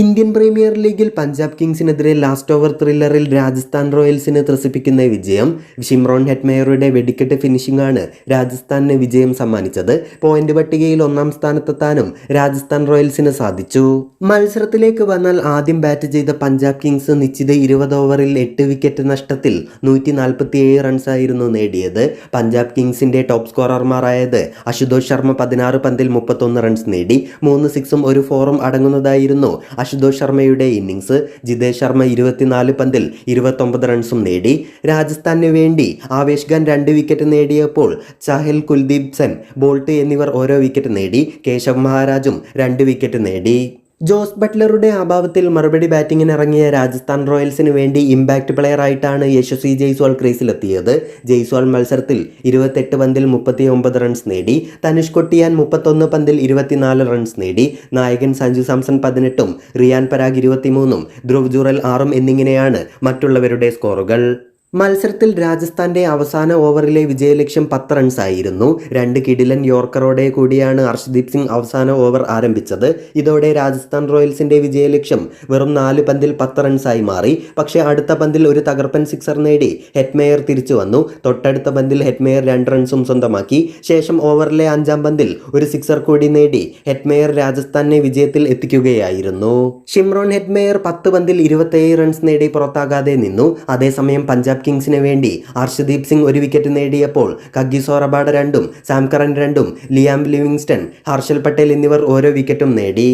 Indian premier ലീഗിൽ പഞ്ചാബ് കിങ്സിനെതിരെ last over ത്രില്ലറിൽ രാജസ്ഥാൻ റോയൽസിന് ത്രസിപ്പിക്കുന്ന വിജയം. ഷിംറോൺ ഹെറ്റ്മേയറുടെ വെടിക്കെട്ട് ഫിനിഷിംഗാണ് രാജസ്ഥാനിന് വിജയം സമ്മാനിച്ചത്. പോയിന്റ് പട്ടികയിൽ ഒന്നാം സ്ഥാനത്തെത്താനും രാജസ്ഥാൻ റോയൽസിന് സാധിച്ചു. മത്സരത്തിലേക്ക് വന്നാൽ ആദ്യം ബാറ്റ് ചെയ്ത പഞ്ചാബ് കിങ്സ് നിശ്ചിത ഇരുപത് ഓവറിൽ എട്ട് വിക്കറ്റ് നഷ്ടത്തിൽ നൂറ്റി നാൽപ്പത്തിയേഴ് റൺസായിരുന്നു നേടിയത്. പഞ്ചാബ് കിങ്സിന്റെ ടോപ്പ് സ്കോറർമാരായത് അശുതോഷ് ശർമ്മ പതിനാറ് പന്തിൽ മുപ്പത്തൊന്ന് റൺസ് നേടി. മൂന്ന് സിക്സും ഒരു ഫോറും അടങ്ങുന്നതായിരുന്നു അശുതോഷ് ശർമ്മയുടെ ഇന്നിങ്സ് ജിതേഷ് ശർമ്മ ഇരുപത്തിനാല് പന്തിൽ ഇരുപത്തൊമ്പത് റൺസും നേടി. രാജസ്ഥാനു വേണ്ടി ആവേശ് ഖാൻ രണ്ട് വിക്കറ്റ് നേടിയപ്പോൾ ചഹൽ കുൽദീപ് സെൻ ബോൾട്ട് എന്നിവർ ഓരോ വിക്കറ്റ് നേടി. കേശവ് മഹാരാജും രണ്ട് വിക്കറ്റ് നേടി. ജോസ് ബട്ട്ലറുടെ അഭാവത്തിൽ മറുപടി ബാറ്റിംഗിന് ഇറങ്ങിയ രാജസ്ഥാൻ റോയൽസിന് വേണ്ടി ഇമ്പാക്റ്റ് പ്ലെയർ ആയിട്ടാണ് യശസ്വി ജയ്സ്വാൾ ക്രീസിലെത്തിയത്. ജയ്സ്വാൾ മത്സരത്തിൽ ഇരുപത്തെട്ട് പന്തിൽ മുപ്പത്തി ഒമ്പത് റൺസ് നേടി തനുഷ് കൊട്ടിയാൻ മുപ്പത്തൊന്ന് പന്തിൽ ഇരുപത്തിനാല് റൺസ് നേടി നായകൻ സഞ്ജു സാംസൺ പതിനെട്ടും റിയാൻ പരാഗ് ഇരുപത്തിമൂന്നും ധ്രുവ് ജുറൽ ആറും എന്നിങ്ങനെയാണ് മറ്റുള്ളവരുടെ സ്കോറുകൾ മത്സരത്തിൽ രാജസ്ഥാന്റെ അവസാന ഓവറിലെ വിജയലക്ഷ്യം പത്ത് റൺസ് ആയിരുന്നു. രണ്ട് കിടിലൻ യോർക്കറോടെ കൂടിയാണ് അർഷദീപ് സിംഗ് അവസാന ഓവർ ആരംഭിച്ചത്. ഇതോടെ രാജസ്ഥാൻ റോയൽസിന്റെ വിജയലക്ഷ്യം വെറും നാല് പന്തിൽ പത്ത് റൺസായി മാറി. പക്ഷേ അടുത്ത പന്തിൽ ഒരു തകർപ്പൻ സിക്സർ നേടി ഹെറ്റ്മേയർ തിരിച്ചു വന്നു. തൊട്ടടുത്ത പന്തിൽ ഹെറ്റ്മേയർ രണ്ട് റൺസും സ്വന്തമാക്കി. ശേഷം ഓവറിലെ അഞ്ചാം പന്തിൽ ഒരു സിക്സർ കൂടി നേടി ഹെറ്റ്മേയർ രാജസ്ഥാനെ വിജയത്തിൽ എത്തിക്കുകയായിരുന്നു. ഷിംറോൺ ഹെറ്റ്മേയർ പത്ത് പന്തിൽ ഇരുപത്തേഴ് റൺസ് നേടി പുറത്താകാതെ നിന്നു. അതേസമയം പഞ്ചാബ് കിങ്സിന് വേണ്ടി അർഷദീപ് സിംഗ് ഒരു വിക്കറ്റ് നേടിയപ്പോൾ കഗ്ഗി സോറബാഡ് രണ്ടും സാംകറൻ രണ്ടും ലിയാം ലിവിങ്സ്റ്റൺ ഹർഷൽ പട്ടേൽ എന്നിവർ ഓരോ വിക്കറ്റും നേടി.